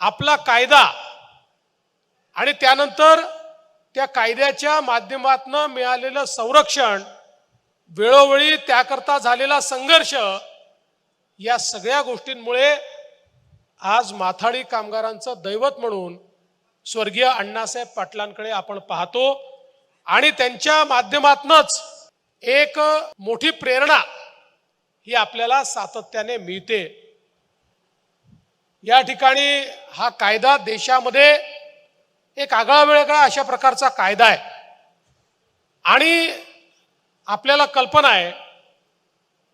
आपला कायदा आणि त्यानंतर त्या कायद्याच्या माध्यमातून मिळालेलं संरक्षण वेळोवेळी त्याकरता झालेला संघर्ष या सगळ्या गोष्टींमुळे आज माथाडी कामगारांचं दैवत म्हणून स्वर्गीय अण्णासाहेब पाटलांकडे आपण पाहतो आणि त्यांच्या माध्यमातूनच एक मोठी प्रेरणा ही आपल्याला सातत्याने मिळते. या ठिकाणी हा कायदा देशामध्ये एक आगळा वेगळा अशा प्रकारचा कायदा आहे. आणि आपल्याला कल्पना आहे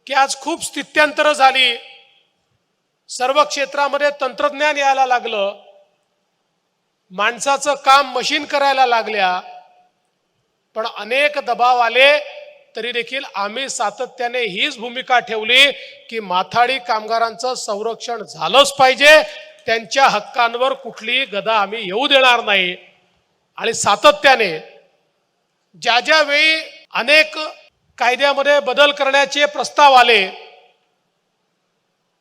की आज खूप स्थित्यंतरं झाली. सर्व क्षेत्रामध्ये तंत्रज्ञान यायला लागलं. माणसाचं काम मशीन करायला लागल्या. पण अनेक दबाव आले. तरी देखील आम्ही सातत्याने हीच भूमिका ठेवली की माथाडी कामगारांचं संरक्षण झालंच पाहिजे. त्यांच्या हक्कांवर कुठलीही गदा आम्ही येऊ देणार नाही. आणि सातत्याने ज्या ज्या वेळी अनेक कायद्यामध्ये बदल करण्याचे प्रस्ताव आले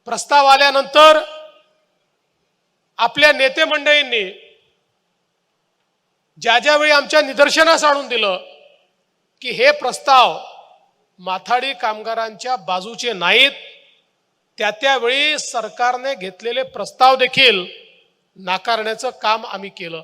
प्रस्ताव आल्यानंतर आपल्या नेते मंडळींनी ज्या ज्यावेळी आमच्या निदर्शनास आणून दिलं की हे प्रस्ताव माथाडी कामगारांच्या बाजूचे नाहीत. त्या त्यावेळी सरकारने घेतलेले प्रस्ताव देखील नाकारण्याचं काम आम्ही केलं.